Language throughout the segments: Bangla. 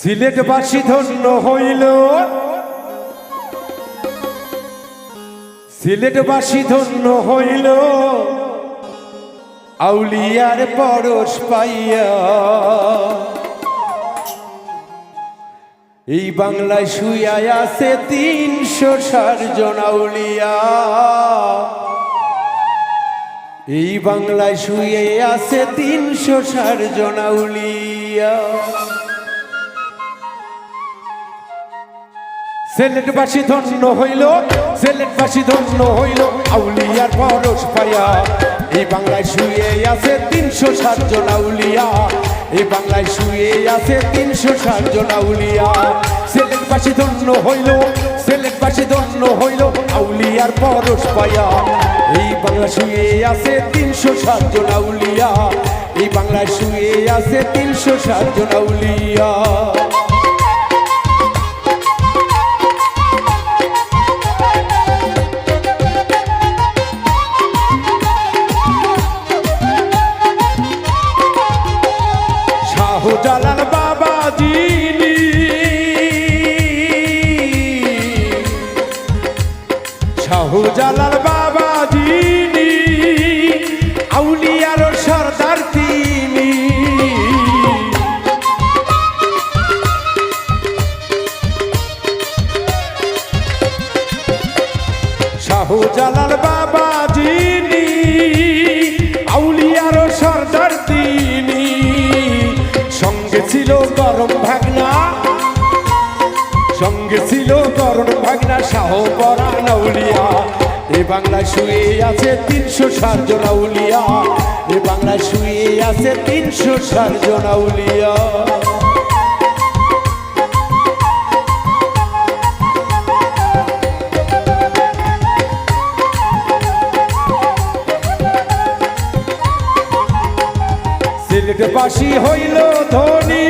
সিলেটবাসী ধন্য হইল। সিলেটবাসী ধন্য হইল। আউলিয়ার পরশ পাইয়া। এই বাংলায় শুয়ায় আছে তিনশো ষাট জন আউলিয়া। এই বাংলায় শুয়ে আছে তিনশো ষাট জন আউলিয়া। সিলেটবাসী ধন্য হইল, সিলেটবাসী ধন্য হইল, আউলিয়ার পরশ পায়া। এই বাংলায় শুয়ে আছে তিনশো ষাট জন আউলিয়া। এই বাংলায় শুয়ে আছে তিনশো ষাট জন আউলিয়া। সিলেটবাসী ধন্য হইল, সিলেটবাসী ধন্য হইল, আউলিয়ার পরশ পায়া। এই বাংলা শুয়ে আছে তিনশো ষাট জন আউলিয়া। এই বাংলায় শুয়ে আছে তিনশো ষাট জন আউলিয়া। শাহজালাল বাবা জিনি আউলিয়ার সর্দার তিনি। শাহজালাল বাবা জিনি আউলিয়ার সর্দার তিনি। সঙ্গে ছিল গরম ভাগনা, সঙ্গে ছিল ভাগনা শাহ পরাণ আউলিয়া এ বাংলায় শুয়ে আছে তিনশো ষাট জন আউলিয়া। এ বাংলায় শুয়ে আছে তিনশো ষাট জন আউলিয়া। সিলেটবাসী হইল ধনী।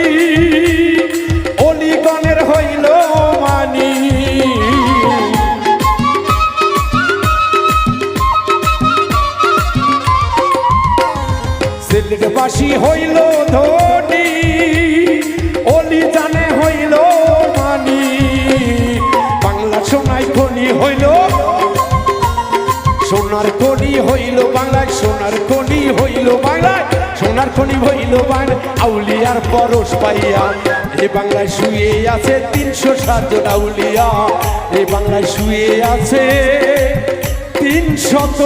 হইল ধনী, অলি জানে হইল মানি। বাংলা সোনাই খনি হইল, সোনার খনি হইল বাংলায়, সোনার খনি হইল বাংলায়, সোনার খনি হইল বাংলায়। আউলিয়ার পরশ পাইয়া, এ বাংলায় শুয়ে আছে তিনশো ষাট জন আউলিয়া। এ বাংলায় শুয়ে আছে তিনশত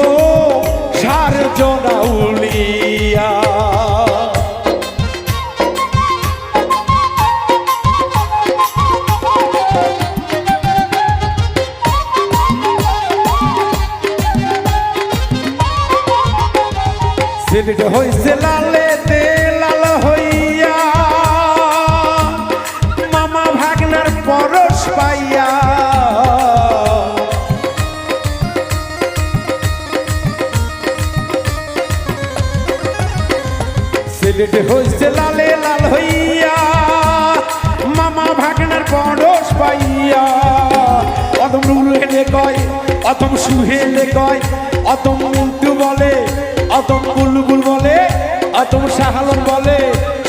সিলেট হইছে লালে তে লাল হইয়া। মামা ভাগনার পরশ পাইয়া। সিলেট হইছে লালে, লাল হইয়া। মামা ভাগনার পরশ পাইয়া। অতম রুল হেলে কয় অতম সুহেলে কয় অতম মিন্টু বলে অতম বুলবুল অতম শাহালম বলে,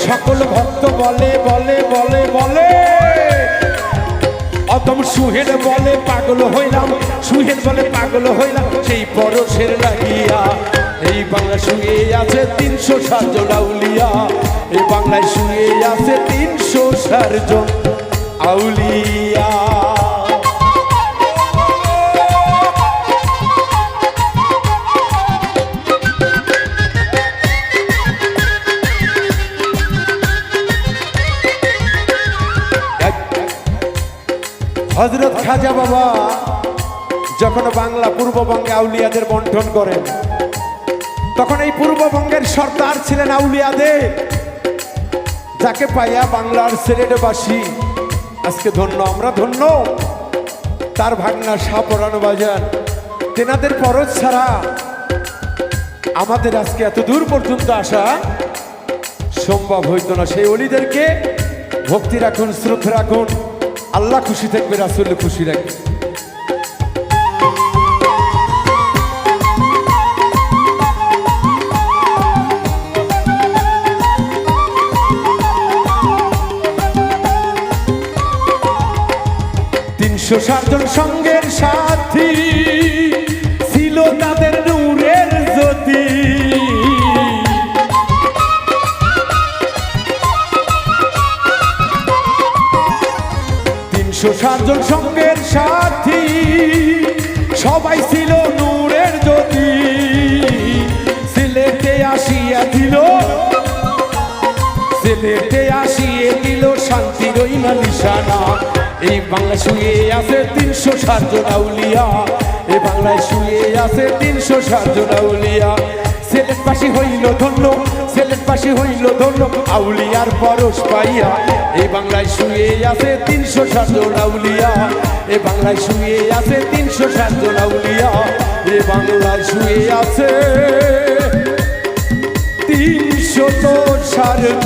সকল ভক্ত বলে বলে বলে বলে। অতম সুহেল বলে, পাগল হইলাম। সুহেল বলে, পাগল হইলাম। সেই পরশের লাগিয়া, এই বাংলা শুয়ে আছে তিনশো ষাট জন আউলিয়া। এই বাংলায় শুয়ে আছে তিনশো ষাট জন আউলিয়া। হজরত খাজা বাবা যখন বাংলা পূর্ববঙ্গে আউলিয়াদের বন্টন করেন, তখন এই পূর্ববঙ্গের সর্দার ছিলেন আউলিয়াদের যাকে পাইয়া বাংলার সিলেটবাসী আজকে ধন্য, আমরা ধন্য। তার ভাগনা সাপরানো বাজার, তেনাদের পরশ ছাড়া আমাদের আজকে এত দূর পর্যন্ত আসা সম্ভব হইতো না। সেই অলিদেরকে ভক্তি রাখুন, শ্রদ্ধা রাখুন। আল্লাহ খুশি থাকবে রাসুল খুশি রাখবে তিনশো সাতজন সঙ্গের সাথ তিনশো ষাটজন সঙ্গের সাথী, সবাই ছিল নূরের জ্যোতি। সিলেটে আসিয়া দিল, সিলেটে আসিয়ে দিল শান্তির ওই না নিশানা। এই বাংলা শুয়ে আছে তিনশো ষাটজন আউলিয়া, এই বাংলায় শুয়ে আছে তিনশো ষাটজন আউলিয়া। সিলেটবাসী হইল ধন্য সিলেটবাসী হইল ধন্য। আউলিয়ার পরশ পাইয়া এ বাংলায় শুয়ে আছে তিনশো ষাটজন আউলিয়া। এ বাংলায় শুয়ে আছে তিনশো ষাটজন আউলিয়া। এ বাংলায় শুয়ে আছে তিনশো তো ষাটজন